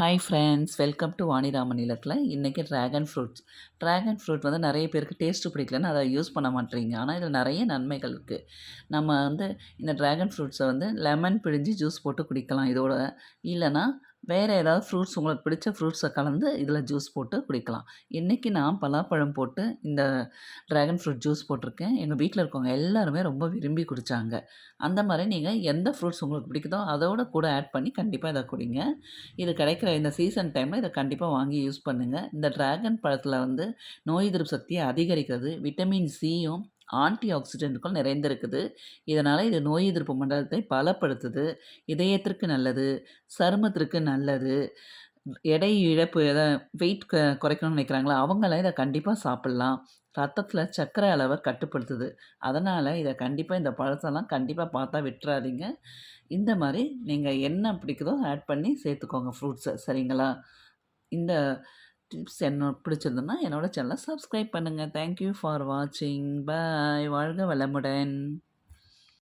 Hi friends welcome to Vaniraman இலக்கில் இன்றைக்கி dragon fruits dragon fruit வந்து நிறைய பேருக்கு டேஸ்ட்டு பிடிக்கலன்னு அதை யூஸ் பண்ண மாட்டேறீங்க ஆனால் இதில் நிறைய நன்மைகள் இருக்குது நம்ம வந்து இந்த ட்ராகன் ஃப்ரூட்ஸை வந்து லெமன் பிழிஞ்சு ஜூஸ் போட்டு குடிக்கலாம். இதோட இல்லைன்னா வேறு ஏதாவது ஃப்ரூட்ஸ் உங்களுக்கு பிடிச்ச ஃப்ரூட்ஸை கலந்து இதில் ஜூஸ் போட்டு குடிக்கலாம். இன்றைக்கி நான் பலாப்பழம் போட்டு இந்த ட்ராகன் ஃப்ரூட் ஜூஸ் போட்டிருக்கேன். எங்கள் வீட்டில் இருக்கவங்க எல்லாருமே ரொம்ப விரும்பி குடித்தாங்க அந்த மாதிரி நீங்கள் எந்த ஃப்ரூட்ஸ் உங்களுக்கு பிடிக்குதோ அதோட கூட ஆட் பண்ணி கண்டிப்பாக இதை குடிங்க. இது கிடைக்கிற இந்த சீசன் டைமில் இதை கண்டிப்பாக வாங்கி யூஸ் பண்ணுங்கள் இந்த ட்ராகன் பழத்தில் வந்து நோய் எதிர்ப்பு சக்தியை அதிகரிக்கிறது விட்டமின் சியும் ஆன்டி ஆக்சிடென்ட்கள் நிறைந்திருக்குது. இதனால் இது நோய் எதிர்ப்பு மண்டலத்தை பலப்படுத்துது. இதயத்திற்கு நல்லது சருமத்திற்கு நல்லது எடை இழப்பு எதை வெயிட் க குறைக்கணும்னு நினைக்கிறாங்களா அவங்களாம் இதை கண்டிப்பாக சாப்பிட்லாம். ரத்தத்தில் சர்க்கரை அளவை கட்டுப்படுத்துது. அதனால் இதை கண்டிப்பாக இந்த பழத்தெல்லாம் கண்டிப்பாக பார்த்தா விட்டுறாதீங்க. இந்த மாதிரி நீங்கள் என்ன பிடிக்குதோ ஆட் பண்ணி சேர்த்துக்கோங்க ஃப்ரூட்ஸை சரிங்களா? இந்த டிப்ஸ் என்ன பிடிச்சிருந்ததுன்னா என்னோடய சேனலை சப்ஸ்கிரைப் பண்ணுங்கள் தேங்க்யூ ஃபார் வாட்சிங் பாய் வாழ்க வளமுடன்.